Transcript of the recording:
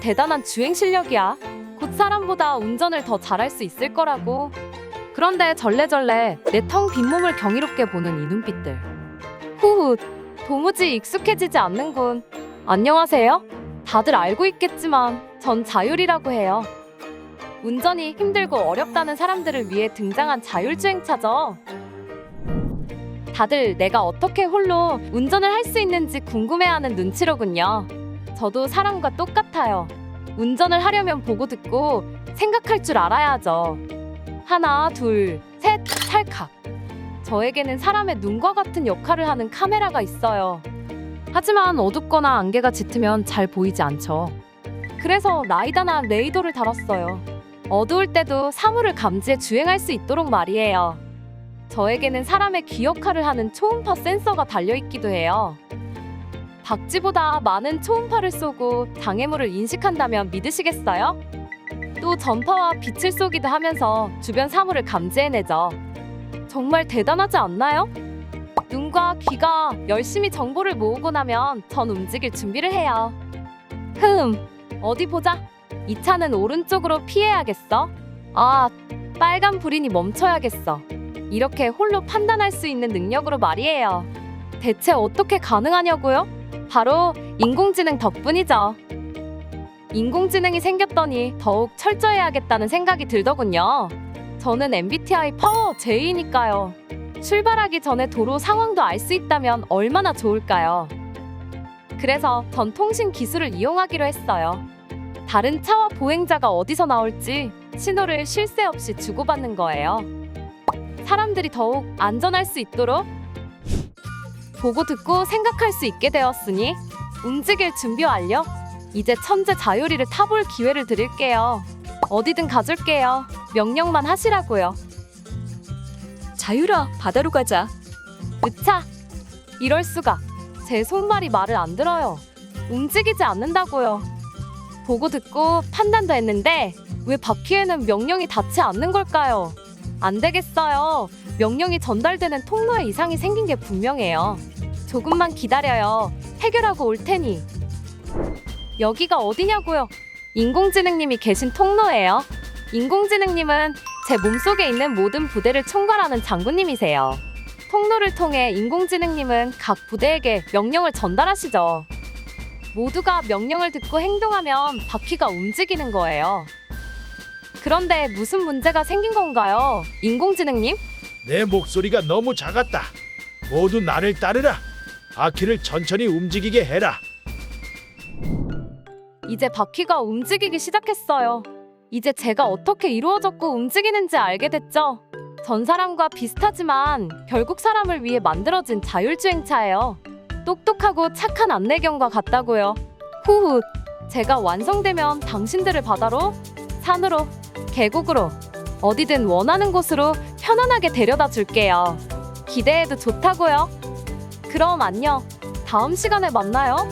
대단한 주행 실력이야. 곧 사람보다 운전을 더 잘할 수 있을 거라고. 그런데 절레절레 내 텅 빈 몸을 경이롭게 보는 이 눈빛들. 후후, 도무지 익숙해지지 않는군. 안녕하세요. 다들 알고 있겠지만 전 자율이라고 해요. 운전이 힘들고 어렵다는 사람들을 위해 등장한 자율주행차죠. 다들 내가 어떻게 홀로 운전을 할 수 있는지 궁금해하는 눈치로군요. 저도 사람과 똑같아요. 운전을 하려면 보고 듣고 생각할 줄 알아야죠. 하나, 둘, 셋, 찰칵. 저에게는 사람의 눈과 같은 역할을 하는 카메라가 있어요. 하지만 어둡거나 안개가 짙으면 잘 보이지 않죠. 그래서 라이다나 레이더를 달았어요. 어두울 때도 사물을 감지해 주행할 수 있도록 말이에요. 저에게는 사람의 귀 역할을 하는 초음파 센서가 달려있기도 해요. 박쥐보다 많은 초음파를 쏘고 장애물을 인식한다면 믿으시겠어요? 또 전파와 빛을 쏘기도 하면서 주변 사물을 감지해내죠. 정말 대단하지 않나요? 눈과 귀가 열심히 정보를 모으고 나면 전 움직일 준비를 해요. 흠, 어디 보자. 이 차는 오른쪽으로 피해야겠어. 아, 빨간 불이니 멈춰야겠어. 이렇게 홀로 판단할 수 있는 능력으로 말이에요. 대체 어떻게 가능하냐고요? 바로 인공지능 덕분이죠. 인공지능이 생겼더니 더욱 철저해야겠다는 생각이 들더군요. 저는 MBTI 파워 J니까요. 출발하기 전에 도로 상황도 알 수 있다면 얼마나 좋을까요? 그래서 전 통신 기술을 이용하기로 했어요. 다른 차와 보행자가 어디서 나올지 신호를 쉴 새 없이 주고받는 거예요. 사람들이 더욱 안전할 수 있도록 보고 듣고 생각할 수 있게 되었으니 움직일 준비 완료. 이제 천재 자율이를 타볼 기회를 드릴게요. 어디든 가줄게요. 명령만 하시라고요. 자율아, 바다로 가자. 으차! 이럴 수가. 제 손발이 말을 안 들어요. 움직이지 않는다고요. 보고 듣고 판단도 했는데 왜 바퀴에는 명령이 닿지 않는 걸까요? 안 되겠어요. 명령이 전달되는 통로에 이상이 생긴 게 분명해요. 조금만 기다려요. 해결하고 올 테니. 여기가 어디냐고요? 인공지능님이 계신 통로예요. 인공지능님은 제 몸속에 있는 모든 부대를 총괄하는 장군님이세요. 통로를 통해 인공지능님은 각 부대에게 명령을 전달하시죠. 모두가 명령을 듣고 행동하면 바퀴가 움직이는 거예요. 그런데 무슨 문제가 생긴 건가요? 인공지능님? 내 목소리가 너무 작았다. 모두 나를 따르라. 바퀴를 천천히 움직이게 해라. 이제 바퀴가 움직이기 시작했어요. 이제 제가 어떻게 이루어졌고 움직이는지 알게 됐죠. 전 사람과 비슷하지만 결국 사람을 위해 만들어진 자율주행차예요. 똑똑하고 착한 안내경과 같다고요. 후후. 제가 완성되면 당신들을 바다로, 산으로, 계곡으로, 어디든 원하는 곳으로 편안하게 데려다 줄게요. 기대해도 좋다고요. 그럼 안녕. 다음 시간에 만나요.